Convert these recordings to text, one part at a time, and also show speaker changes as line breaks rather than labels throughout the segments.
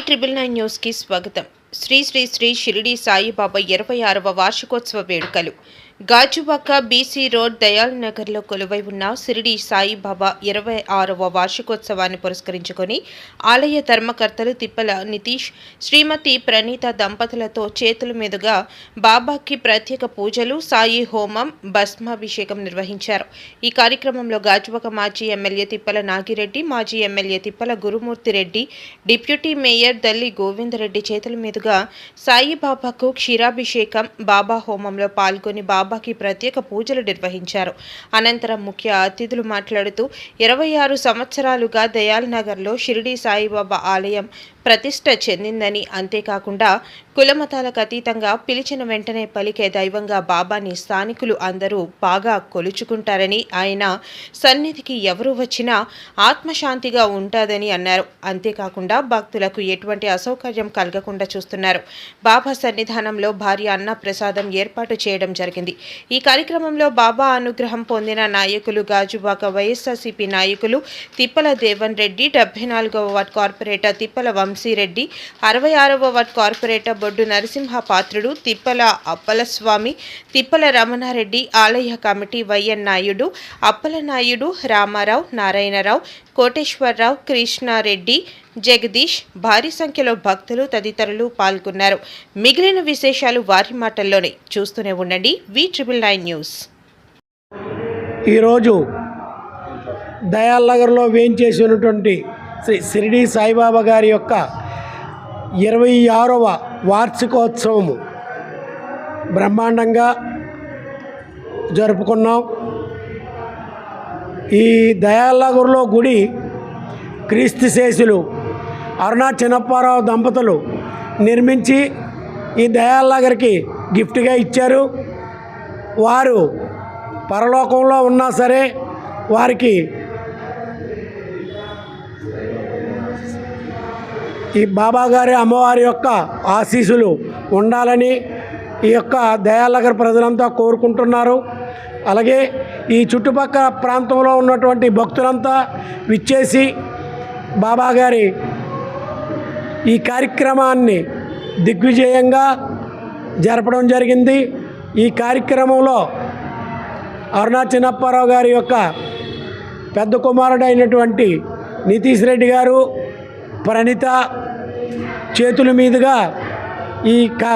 Triple nine న్యూస్కి స్వాగతం. శ్రీ శ్రీ శ్రీ షిరిడి సాయిబాబా ఇరవై ఆరవ వార్షికోత్సవ వేడుకలు. గాజువాక బీసీ రోడ్ దయాల్ నగర్లో కొలువై ఉన్న షిరిడి సాయిబాబా ఇరవై ఆరవ వార్షికోత్సవాన్ని పురస్కరించుకొని ఆలయ ధర్మకర్తలు తిప్పల నితీష్ శ్రీమతి ప్రణీత దంపతులతో చేతుల మీదుగా బాబాకి ప్రత్యేక పూజలు సాయి హోమం భస్మాభిషేకం నిర్వహించారు. ఈ కార్యక్రమంలో గాజువాక మాజీ ఎమ్మెల్యే తిప్పల నాగిరెడ్డి మాజీ MLA Tippala Gurumurthy Reddy deputy mayor Dalli Govindareddy చేతుల మీదుగా సాయిబాబాకు క్షీరాభిషేకం బాబా హోమంలో పాల్గొని బాబా బాబాకి ప్రత్యేక పూజలు నిర్వహించారు. అనంతరం ముఖ్య అతిథులు మాట్లాడుతూ ఇరవై ఆరు సంవత్సరాలుగా దయాల్ నగర్లో షిరిడి సాయిబాబా ఆలయం ప్రతిష్ట చెందిందని అంతేకాకుండా కులమతాలకు అతీతంగా పిలిచిన వెంటనే పలికే దైవంగా బాబాని స్థానికులు అందరూ బాగా కొలుచుకుంటారని ఆయన సన్నిధికి ఎవరు వచ్చినా ఆత్మశాంతిగా ఉంటుందని అన్నారు. అంతేకాకుండా భక్తులకు ఎటువంటి అసౌకర్యం కలగకుండా చూస్తున్నారు. బాబా సన్నిధానంలో భారీ అన్న ప్రసాదం ఏర్పాటు చేయడం జరిగింది. ఈ కార్యక్రమంలో బాబా అనుగ్రహం పొందిన నాయకులు గాజువాక వైఎస్ఆర్సీపీ నాయకులు తిప్పల దేవన్ రెడ్డి డెబ్బై నాలుగవ వార్డ్ కార్పొరేటర్ తిప్పల వంశీరెడ్డి అరవై ఆరవ వార్డ్ కార్పొరేటర్ బొడ్డు నరసింహ పాత్రుడు తిప్పల అప్పలస్వామి తిప్పల రమణారెడ్డి ఆలయ కమిటీ వైఎన్ నాయుడు అప్పలనాయుడు రామారావు నారాయణరావు కోటేశ్వరరావు కృష్ణారెడ్డి జగదీష్ భారీ సంఖ్యలో భక్తులు తదితరులు పాల్గొన్నారు. మిగిలిన విశేషాలు వారి మాటల్లోనే చూస్తూనే ఉండండి. V triple nine news.
ఈరోజు దయాల్ నగర్లో వేయించేసినటువంటి శ్రీ షిరిడి సాయిబాబా గారి యొక్క ఇరవై ఆరవ వార్షికోత్సవము. బ్రహ్మాండంగా జరుపుకున్నాం. ఈ దయాల్ గుడి క్రీస్తు శేషులు అరుణా చిన్నప్పారావు దంపతులు నిర్మించి ఈ దయాలగర్కి గిఫ్ట్గా ఇచ్చారు. వారు పరలోకంలో ఉన్నా సరే వారికి ఈ బాబాగారి అమ్మవారి యొక్క ఆశీస్సులు ఉండాలని ఈ యొక్క దయాలగర్ ప్రజలంతా కోరుకుంటున్నారు. అలాగే ఈ చుట్టుపక్కల ప్రాంతంలో ఉన్నటువంటి భక్తులంతా విచ్చేసి బాబాగారి ఈ కార్యక్రమాన్ని దిగ్విజయంగా జరపడం జరిగింది. ఈ కార్యక్రమంలో అరుణా చిన్నప్పారావు గారి యొక్క పెద్ద కుమారుడైనటువంటి నితీష్ రెడ్డి గారు ప్రణీత చేతుల మీదుగా ఈ కా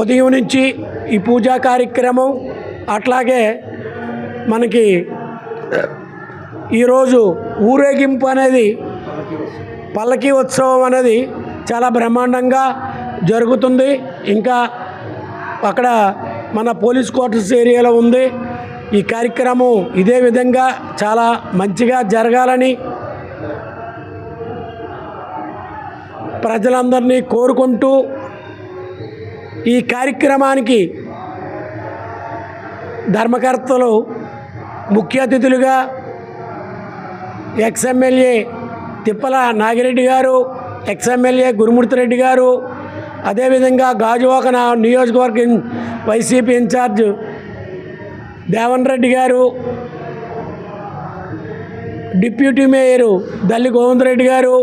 ఉదయం నుంచి ఈ పూజా కార్యక్రమం అట్లాగే మనకి ఈరోజు ఊరేగింపు అనేది పల్లకీ ఉత్సవం అనేది చాలా బ్రహ్మాండంగా జరుగుతుంది. ఇంకా అక్కడ మన పోలీస్ క్వార్టర్స్ ఏరియాలో ఉంది. ఈ కార్యక్రమం ఇదే విధంగా చాలా మంచిగా జరగాలని ప్రజలందరినీ కోరుకుంటూ ఈ కార్యక్రమానికి ధర్మకర్తలు ముఖ్య అతిథులుగా ఎక్స్ఎమ్మెల్యే తిప్పల నాగిరెడ్డి గారు ఎక్స్ఎమ్మెల్యే గురుమూర్తి రెడ్డి గారు అదేవిధంగా గాజువాక నియోజకవర్గ వైసీపీ ఇన్ఛార్జ్ దేవన్ రెడ్డి గారు డిప్యూటీ మేయరు దల్లి గోవిందరెడ్డి గారు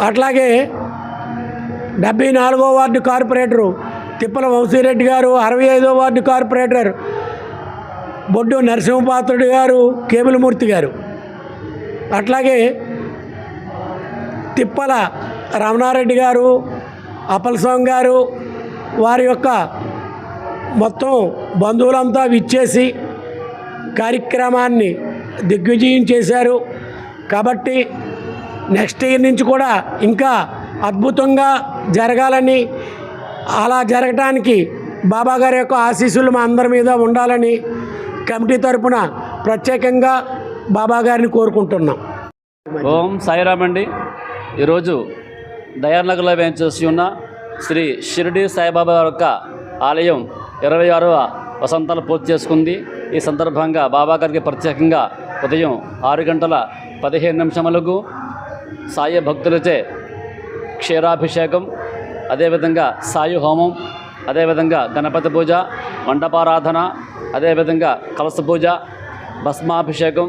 అట్లాగే డెబ్బై నాలుగో వార్డు కార్పొరేటరు తిప్పల వంశీరెడ్డి గారు అరవై ఐదో వార్డు కార్పొరేటర్ బొడ్డు నరసింహపాత్రుడు గారు కేబులమూర్తి గారు. అట్లాగే తిప్పల రమణారెడ్డి గారు అప్పలస్వామి గారు వారి యొక్క మొత్తం బంధువులంతా విచ్చేసి కార్యక్రమాన్ని దిగ్విజయం చేశారు. కాబట్టి నెక్స్ట్ ఇయర్ నుంచి కూడా ఇంకా అద్భుతంగా జరగాలని అలా జరగటానికి బాబా గారి యొక్క ఆశీస్సులు మా అందరి మీద ఉండాలని కమిటీ తరపున ప్రత్యేకంగా బాబా గారిని కోరుకుంటున్నాం.
ఓం సాయిరామ్ అండి. ఈరోజు దయానగర్లో వేయించేసి ఉన్న శ్రీ షిరిడి సాయిబాబా యొక్క ఆలయం ఇరవై ఆరవ వసంతాలు పూర్తి చేసుకుంది. ఈ సందర్భంగా బాబా గారికి ప్రత్యేకంగా ఉదయం ఆరు గంటల పదిహేను నిమిషములకు సాయి భక్తులచే క్షీరాభిషేకం అదేవిధంగా సాయి హోమం అదేవిధంగా గణపతి పూజ మండపారాధన అదేవిధంగా కలస పూజ భస్మాభిషేకం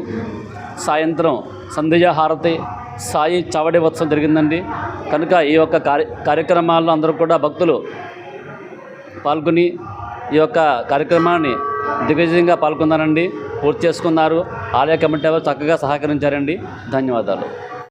సాయంత్రం సంధ్యాహారతి సాయి చవడి ఉత్సవం జరిగిందండి. కనుక ఈ యొక్క కార్య కార్యక్రమాల్లో అందరూ కూడా భక్తులు పాల్గొని ఈ యొక్క కార్యక్రమాన్ని దిగ్విజయంగా పాల్గొన్నారండి పూర్తి చేసుకున్నారు. ఆలయ కమిటీ వారు చక్కగా సహకరించారండి. ధన్యవాదాలు.